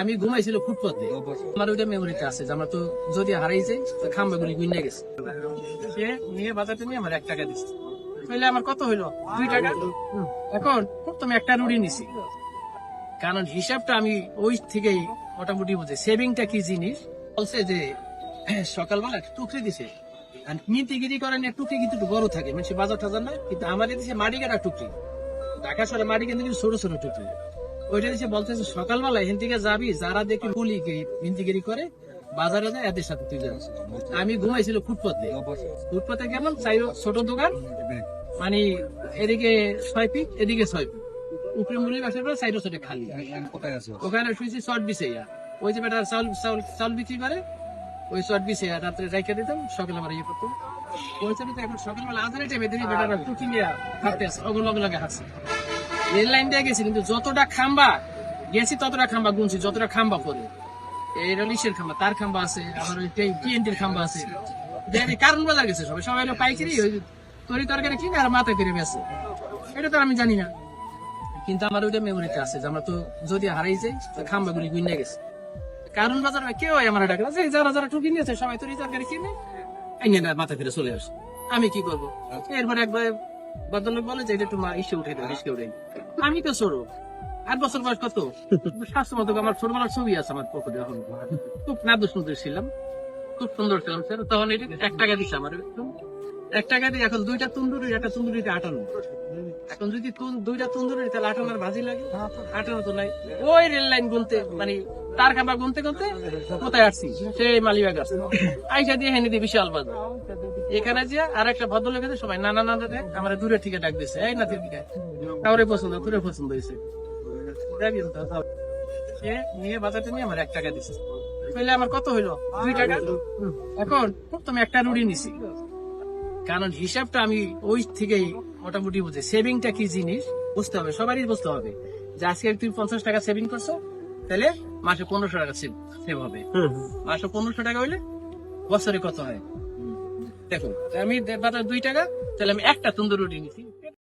আমি ঘুমাইছিল ফুটপথে আমার ওইটা মেমোরিতে আছে আমরা তো যদি হারাই যাই, তো খাম্বাগুলি গুইনে গেছে। সে নিয়ে বাজারটা নিয়ে আমার এক টাকা দিচ্ছে তাহলে আমার কত হইল? দুই টাকা? এখন তুমি একটা রুড়ি নিছি। কারণ হিসাবটা আমি ওই থেকেই মোটামুটি বুঝে। সেভিংটা কি জিনিস? বলছে যে, সকালবেলা টুকরি দিছে। আর নীতিগিরি করেন টুকরি কিন্তু একটু বড় থাকে। মানে সে বাজার টাজার না, কিন্তু আমাদের দেশে মাটি কাটা টুকরি। ঢাকা শহরে মাটি কিন্তু ছোট ছোট টুকরি। ওইটা দিচ্ছে বলতেছে, সকালবেলা এখান থেকে যাবি, যারা দেখি গুলি হিন্দিগিরি করে, বাজারে যায়, এদের সাথে তুই যাস। আমি ঘুমাইছিল ফুটপথে ফুটপথে গেলাম, চাই ছোট দোকান মানে এদিকে ছয় ফিট, এদিকে ছয় ফিট। উপরে মুড়ি বাসার পরে সাইডে সাইডে খালি। ওখানে শুয়েছি শর্ট বিছে ওই যে বেটা চাউল চাউল চাউল বিক্রি করে, ওই শর্ট বিছে রাত্রে রাইখে দিতাম, সকালে আমার ইয়ে করতাম। ওই তো এখন সকালবেলা আধারে টাইমে দেখি বেটারা টুকি নিয়ে হাঁটতে আসে অগুলো অগুলাকে হাসছে রেল লাইন দিয়ে গেছি কিন্তু যতটা খাম্বা গেছি ততটা খাম্বা গুনছি যতটা খাম্বা এই হলো খাম্বা তার খাম্বা আছে আবার ওই টিএনটির খাম্বা আছে। কারণ বাজার গেছে সবাই সবাই পাইকারি ওই তরি তরকারি কিনে আর মাথায় করে বেছে এটা তো আমি জানি না। কিন্তু আমার ওইটা মেমোরিতে আছে যে আমরা তো যদি হারাই যাই তো খাম্বাগুলি গুইনে গেছে। কারণ বাজার কেউ আমার ডাকলা যে যারা যারা টুকি নিয়েছে সবাই তরি তরকারি কিনে মাথা ফিরে চলে আসে। আমি কি করব? এরপরে একবার ভদ্রলোক বলে যে এটা মা ইসে উঠে দেয় ইসকে উঠে আমি তো সরু। আট বছর বয়স কত? স্বাস্থ্য মতো আমার ছোটবেলার ছবি আছে আমার পকেটে এখন। খুব নাদু সুন্দর ছিলাম। খুব সুন্দর ছিলাম, স্যার। তখন এটা এক টাকা দিচ্ছে আমার। একটা এক টাকা দিয়ে এখন দুইটা তুন্দুরি, একটা তুন্দুরিতে আটানো এখন যদি দুইটা তন্দুরি তাহলে আটানোর ভাজি লাগে। আটানো তো নাই। ওই রেল লাইন গুনতে মানে তার খাবার গুনতে গুনতে কোথায় আসছি? সেই মালিবাগ আসছি। আইসা দিয়ে হেনে দিয়ে বিশাল বাজার। এখানে যে আর একটা ভদ্রলোক আছে সবাই নানা নানা দেখ আমার দূরে থেকে ডাক দিছে এই না দিকে। কাউরে পছন্দ তোরে পছন্দ হয়েছে। নিয়ে বাজারটা নিয়ে আমার এক টাকা দিছে। তাহলে আমার কত হইল? দুই টাকা? হুম। এখন তুমি একটা রুড়ি নিছি। কারণ হিসাবটা আমি ওই থেকেই মোটামুটি বুঝে। সেভিংটা কি জিনিস? বুঝতে হবে সবারই বুঝতে হবে যে আজকে তুমি পঞ্চাশ টাকা সেভিং করছ তাহলে মাসে পনেরোশো টাকা সেভ হবে। মাসে পনেরোশো টাকা হইলে বছরে কত হয়? দেখো আমি দুই টাকা তাহলে আমি একটা তন্দুর রুটি নিছি।